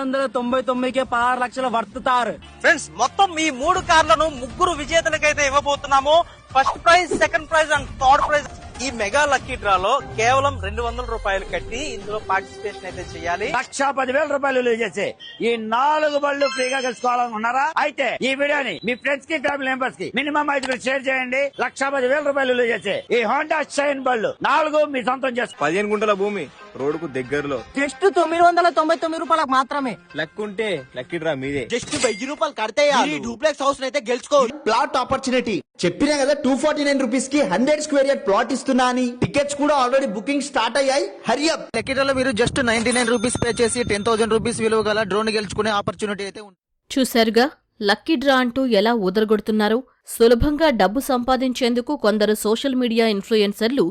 వందల తొంభై తొమ్మిదికే పదహారు లక్షల వర్తుతారు ఫ్రెండ్స్ మొత్తం ఈ మూడు కార్లను ముగ్గురు విజేతలకైతే ఇవ్వబోతున్నాము. First prize second prize and third prize ఈ మెగా లక్కీ డ్రాలో కేవలం రెండు వందల రూపాయలు కట్టి ఇందులో పార్టిసిపేషన్ అయితే చేయాలి. లక్ష పదివేల రూపాయలు విలువ చేసి ఈ నాలుగు బళ్ళు ఫ్రీగా ఉన్నారా? అయితే ఈ వీడియోని మీ ఫ్రెండ్స్కి ఫ్యామిలీ మెంబర్స్కి మినిమం ఐదుగురు షేర్ చేయండి. లక్ష పదివేల రూపాయలు విలువ చేసి ఈ హోండా షైన్ బళ్ళు నాలుగు మీ సొంతం చేసుకో పదిహేను గుంటల భూమి. రోడ్డుకు దగ్గరలో. జస్ట్ తొమ్మిది వందల తొంభై తొమ్మిది రూపాయలకు మాత్రమే. లెక్కుంటే లక్కీ డ్రా మీదే. జస్ట్ వెయ్యి రూపాయలు కడితే డూప్లెక్స్ హౌస్ అయితే గెలుచుకోవచ్చు ప్లాట్ ఆపర్చునిటీ. చెప్పినా కదా టూ ఫార్టీ నైన్ రూపీస్కి హండ్రెడ్ స్క్వేర్ యార్డ్ ప్లాట్ ఇస్తున్నా అని. టికెట్స్ కూడా ఆల్రెడీ బుకింగ్ స్టార్ట్ అయ్యాయి. హరియప్ లక్కీలో మీరు just ninety nine rupees pay చేసి టెన్ థౌసండ్ రూపీస్ విలువ గల డ్రోన్ గెలుచుకునే ఆపర్చునిటీ అయితే ఉంది. చూశారుగా లక్కీ డ్రా అంటూ ఎలా ఊదరగొడుతున్నారో సులభంగా డబ్బు సంపాదించేందుకు కొందరు సోషల్ మీడియా ఇన్ఫ్లుయెన్సర్లు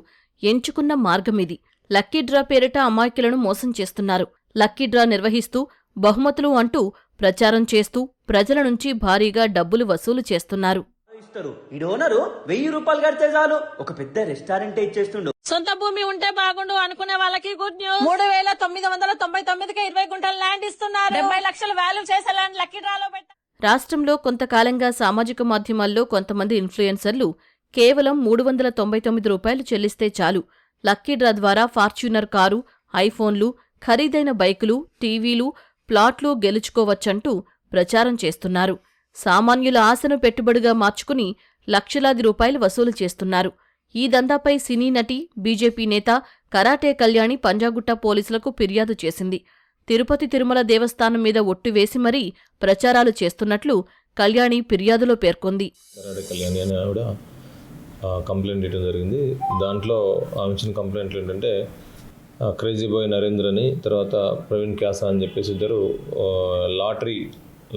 ఎంచుకున్న మార్గమిది. లక్కీ డ్రా పేరిట అమాయకులను మోసం చేస్తున్నారు. లక్కీ డ్రా నిర్వహిస్తూ బహుమతులు అంటూ ప్రచారం చేస్తూ ప్రజల నుంచి భారీగా డబ్బులు వసూలు చేస్తున్నారు. ఇస్తారు. ఈ ఓనరు వెయ్యి రూపాయలు కడితే చాలు. ఒక పెద్ద రెస్టారెంట్ ఇచ్చేస్తుండు. సొంత భూమి ఉంటే బాగుండు అనుకునే వాళ్ళకి గుడ్ న్యూస్ మూడు వేల తొమ్మిది వందల తొంభై తొమ్మిదికి ఇరవై గుంటల ల్యాండ్ ఇస్తున్నారు. డెబ్బై లక్షల వాల్యూ చేసే ల్యాండ్ లక్కీ డ్రాలో పెట్టారు రాష్ట్రంలో కొంతకాలంగా సామాజిక మాధ్యమాల్లో కొంతమంది ఇన్ఫ్లుయెన్సర్లు కేవలం మూడు వందల తొంభై తొమ్మిది రూపాయలు చెల్లిస్తే చాలు. లక్కీ డ్రా ద్వారా ఫార్చ్యూనర్ కారు ఐఫోన్లు ఖరీదైన బైకులు టీవీలు ప్లాట్లు గెలుచుకోవచ్చంటూ ప్రచారం చేస్తున్నారు. సామాన్యుల ఆశను పెట్టుబడిగా మార్చుకుని లక్షలాది రూపాయలు వసూలు చేస్తున్నారు. ఈ దందాపై సినీ నటి బీజేపీ నేత కరాటే కళ్యాణి పంజాగుట్ట పోలీసులకు ఫిర్యాదు చేసింది. తిరుపతి తిరుమల దేవస్థానం మీద ఒట్టు వేసి మరీ ప్రచారాలు చేస్తున్నట్లు కళ్యాణి ఫిర్యాదులో పేర్కొంది. కంప్లైంట్ ఇవ్వడం జరిగింది. దాంట్లో ఆమె ఇచ్చిన కంప్లైంట్లు ఏంటంటే క్రేజీ బాయ్ నరేంద్ర అని తర్వాత ప్రవీణ్ క్యాసా అని చెప్పేసి ఇద్దరు లాటరీ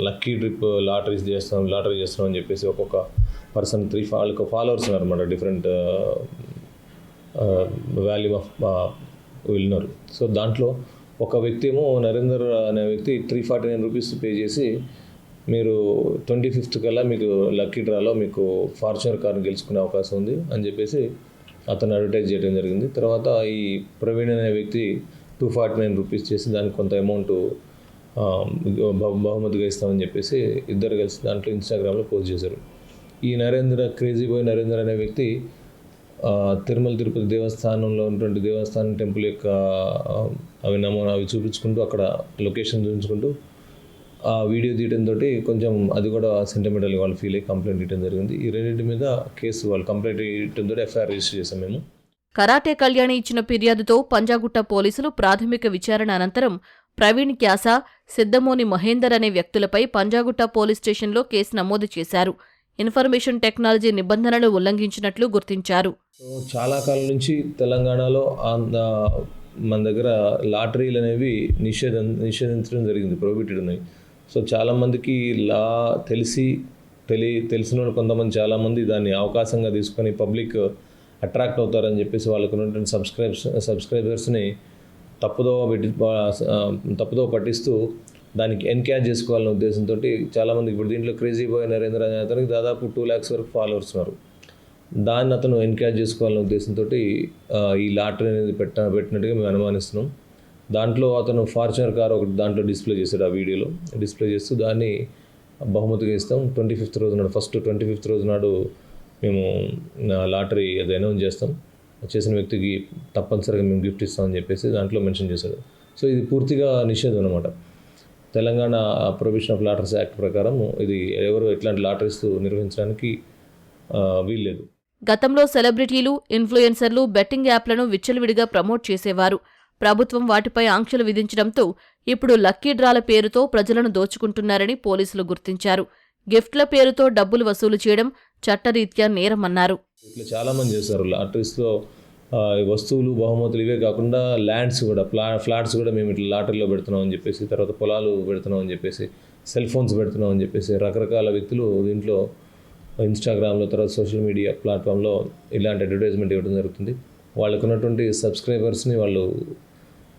లక్కీ ట్రిప్ లాటరీస్ చేస్తాం లాటరీ చేస్తాం అని చెప్పేసి ఒక్కొక్క పర్సన్ త్రీ వాళ్ళకి ఫాలోవర్స్ ఉన్నారన్నమాట డిఫరెంట్ వాల్యూ ఆఫ్ వెళ్ళినారు సో దాంట్లో ఒక వ్యక్తి ఏమో నరేందర్ అనే వ్యక్తి three forty nine rupees pay చేసి మీరు ట్వంటీ ఫిఫ్త్ కల్లా మీకు లక్కీ డ్రాలో మీకు ఫార్చునర్ కార్ని గెలుచుకునే అవకాశం ఉంది అని చెప్పేసి అతను అడ్వర్టైజ్ చేయడం జరిగింది. తర్వాత ఈ ప్రవీణ్ అనే వ్యక్తి టూ ఫార్టీ నైన్ రూపీస్ చేసి దానికి కొంత అమౌంట్ బహుమతిగా ఇస్తామని చెప్పేసి ఇద్దరు కలిసి దాంట్లో ఇన్స్టాగ్రామ్లో పోస్ట్ చేశారు. ఈ నరేంద్ర క్రేజీ బాయ్ నరేంద్ర అనే వ్యక్తి తిరుమల తిరుపతి దేవస్థానంలో ఉన్నటువంటి దేవస్థానం టెంపుల్ యొక్క అవి నమూనా అవి చూపించుకుంటూ అక్కడ లొకేషన్ చూపించుకుంటూ ఆ వీడియో తీయడంతో కొంచెం అది కూడా సెంటిమెంటల్ వాళ్ళు ఫీల్ అయ్యి కంప్లైంట్ ఇవ్వడం జరిగింది. ఈ రెండింటి మీద కేసు వాళ్ళు కంప్లైంట్ ఇవ్వడంతో ఎఫ్ఐఆర్ రిజిస్టర్ చేసాం మేము. కరాటే కళ్యాణి ఇచ్చిన ఫిర్యాదుతో పంజాగుట్ట పోలీసులు ప్రాథమిక విచారణ అనంతరం ప్రవీణ్ క్యాసా సిద్దమోని మహేందర్ అనే వ్యక్తులపై పంజాగుట్ట పోలీస్ స్టేషన్లో కేసు నమోదు చేశారు. ఇన్ఫర్మేషన్ టెక్నాలజీ నిబంధనలు ఉల్లంఘించినట్లు గుర్తించారు. చాలా కాలం నుంచి తెలంగాణలో మన దగ్గర లాటరీలు అనేవి నిషేధం నిషేధించడం జరిగింది ప్రొహిబిటెడ్ ఉన్నాయి. సో చాలామందికి లా తెలిసి తెలి తెలిసిన వాళ్ళు కొంతమంది చాలామంది దాన్ని అవకాశంగా తీసుకొని పబ్లిక్ అట్రాక్ట్ అవుతారని చెప్పేసి వాళ్ళకు ఉన్నటువంటి సబ్స్క్రైబ్స్ సబ్స్క్రైబర్స్ని తప్పుదో పెట్టి తప్పుదో పట్టిస్తూ దానికి ఎన్క్యాచ్ చేసుకోవాలనే ఉద్దేశంతో చాలామంది ఇప్పుడు దీంట్లో క్రేజీ బాయ్ నరేంద్ర అనే అతనికి దాదాపు టూ ల్యాక్స్ వరకు ఫాలోవర్స్ ఉన్నారు. దాన్ని అతను ఎన్కరేజ్ చేసుకోవాలనే ఉద్దేశంతో ఈ లాటరీ అనేది పెట్ట పెట్టినట్టుగా మేము అనుమానిస్తున్నాం. దాంట్లో అతను ఫార్చునర్ కార్ ఒకటి దాంట్లో డిస్ప్లే చేశాడు ఆ వీడియోలో. డిస్ప్లే చేస్తూ దాన్ని బహుమతిగా ఇస్తాం. ట్వంటీ ఫిఫ్త్ రోజు నాడు ఫస్ట్ ట్వంటీ ఫిఫ్త్ రోజు నాడు మేము లాటరీ అది అనౌన్స్ చేస్తాం. చేసిన వ్యక్తికి తప్పనిసరిగా మేము గిఫ్ట్ ఇస్తామని చెప్పేసి దాంట్లో మెన్షన్ చేశాడు. సో ఇది పూర్తిగా నిషేధం అనమాట Telangana provision of lotteries act ప్రకారం ఇది ఎవరు ఎట్లాంటి లాటరీస్ నిర్వహించడానికి వీల్లేదు. గతంలో సెలబ్రిటీలు ఇన్ఫ్లుయెన్సర్లు బెట్టింగ్ యాప్లను విచ్చలవిడిగా ప్రమోట్ చేసేవారు. ప్రభుత్వం వాటిపై ఆంక్షలు విధించడంతో ఇప్పుడు లక్కీ డ్రాల పేరుతో ప్రజలను దోచుకుంటున్నారని పోలీసులు గుర్తించారు. గిఫ్ట్ల పేరుతో డబ్బులు వసూలు చేయడం చట్టరీత్యా నేరమన్నారు. ఇట్లా చాలామంది చేస్తారు లాటరీస్లో వస్తువులు బహుమతులు ఇవే కాకుండా ల్యాండ్స్ కూడా ప్లా ఫ్లాట్స్ కూడా మేము ఇట్లా లాటరీలో పెడుతున్నాం అని చెప్పేసి తర్వాత పొలాలు పెడుతున్నాం అని చెప్పేసి సెల్ ఫోన్స్ పెడుతున్నాం అని చెప్పేసి రకరకాల వ్యక్తులు దీంట్లో ఇన్స్టాగ్రామ్లో తర్వాత సోషల్ మీడియా ప్లాట్ఫామ్లో ఇలాంటి అడ్వర్టైజ్మెంట్ ఇవ్వడం జరుగుతుంది. వాళ్ళకు ఉన్నటువంటి సబ్స్క్రైబర్స్ని వాళ్ళు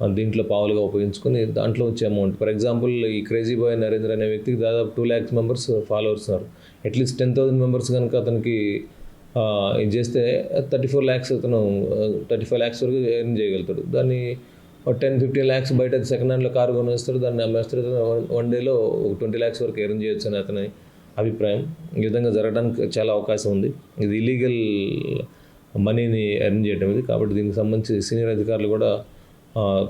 దీంట్లో పావులుగా ఉపయోగించుకొని దాంట్లో వచ్చే అమౌంట్ ఫర్ ఎగ్జాంపుల్ ఈ క్రేజీ బాయ్ నరేంద్ర అనే వ్యక్తికి దాదాపు టూ ల్యాక్స్ మెంబర్స్ ఫాలోవర్స్ ఉన్నారు. At least ten thousand members కనుక అతనికి ఇది చేస్తే థర్టీ ఫోర్ ల్యాక్స్ అతను థర్టీ ఫైవ్ ల్యాక్స్ వరకు ఎర్న్ చేయగలుగుతాడు. దాన్ని టెన్ ఫిఫ్టీన్ ల్యాక్స్ బయట సెకండ్ హ్యాండ్లో కారు కొనేస్తారు దాన్ని అమ్మేస్తారు వన్- వన్ డేలో ఒక ట్వంటీ ల్యాక్స్ వరకు ఎర్న్ చేయొచ్చు అని అతని అభిప్రాయం. ఈ విధంగా జరగడానికి చాలా అవకాశం ఉంది. ఇది ఇలీగల్ మనీని ఎర్న్ చేయడం ఇది. కాబట్టి దీనికి సంబంధించి సీనియర్ అధికారులు కూడా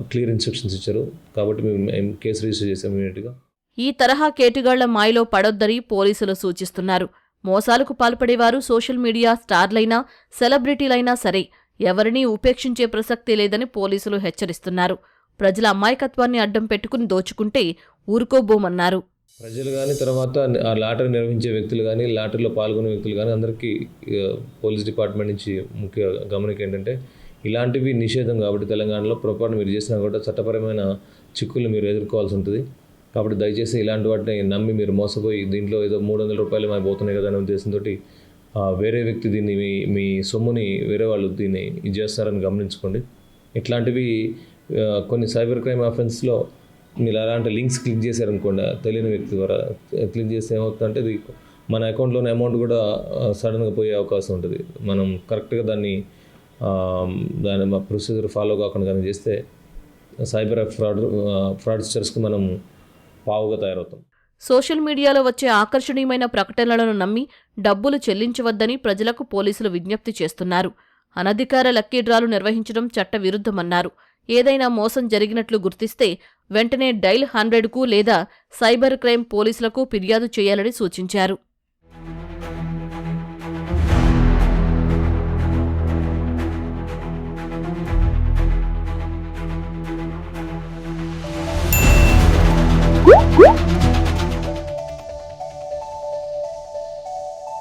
క్లియర్ ఇన్స్ట్రక్షన్స్ ఇచ్చారు. కాబట్టి మేము కేసు రిజిస్టర్ చేసాం ఇమీడియట్గా ఈ తరహా కేటుగాళ్ళ మాయలో పడొద్దని పోలీసులు సూచిస్తున్నారు. మోసాలకు పాల్పడేవారు సోషల్ మీడియా స్టార్లైనా సెలబ్రిటీలైనా సరే ఎవరినీ ఉపేక్షించే ప్రసక్తి లేదని పోలీసులు హెచ్చరిస్తున్నారు. ప్రజల అమాయకత్వాన్ని అడ్డం పెట్టుకుని దోచుకుంటే ఊరుకోబోమన్నారు. ప్రజలు కానీ తర్వాత ఆ లాటరీ నిర్వహించే వ్యక్తులు కానీ లాటరీలో పాల్గొనే వ్యక్తులు కానీ అందరికీ పోలీస్ డిపార్ట్మెంట్ నుంచి ముఖ్య గమనిక ఏంటంటే ఇలాంటివి నిషేధం కాబట్టి తెలంగాణలో పొరపాటు మీరు చేసినా కూడా చట్టపరమైన చిక్కులు మీరు ఎదుర్కోవాల్సి ఉంటుంది. కాబట్టి దయచేసి ఇలాంటి వాటిని నమ్మి మీరు మోసపోయి దీంట్లో ఏదో మూడు వందల రూపాయలు మాకు పోతున్నాయి కదా అనే ఉద్దేశంతో వేరే వ్యక్తి దీన్ని మీ మీ సొమ్ముని వేరే వాళ్ళు దీన్ని ఇది చేస్తారని గమనించుకోండి. ఇట్లాంటివి కొన్ని సైబర్ క్రైమ్ అఫెన్స్లో మీరు అలాంటి లింక్స్ క్లిక్ చేశారనుకోండి తెలియని వ్యక్తి ద్వారా క్లిక్ చేస్తే ఏమవుతుందంటే ఇది మన అకౌంట్లోని అమౌంట్ కూడా సడన్గా పోయే అవకాశం ఉంటుంది. మనం కరెక్ట్గా దాన్ని దాని ప్రొసీజర్ ఫాలో కాకుండా కానీ చేస్తే సైబర్ ఫ్రాడ్ ఫ్రాడ్స్టర్స్కి మనం పావుగా తయారవుతాం. సోషల్ మీడియాలో వచ్చే ఆకర్షణీయమైన ప్రకటనలను నమ్మి డబ్బులు చెల్లించవద్దని ప్రజలకు పోలీసులు విజ్ఞప్తి చేస్తున్నారు. అనధికార లక్కీ డ్రాలు నిర్వహించడం చట్టవిరుద్ధమన్నారు. ఏదైనా మోసం జరిగినట్లు గుర్తిస్తే వెంటనే డైల్ హండ్రెడ్కు లేదా సైబర్ క్రైమ్ పోలీసులకు ఫిర్యాదు చేయాలని సూచించారు.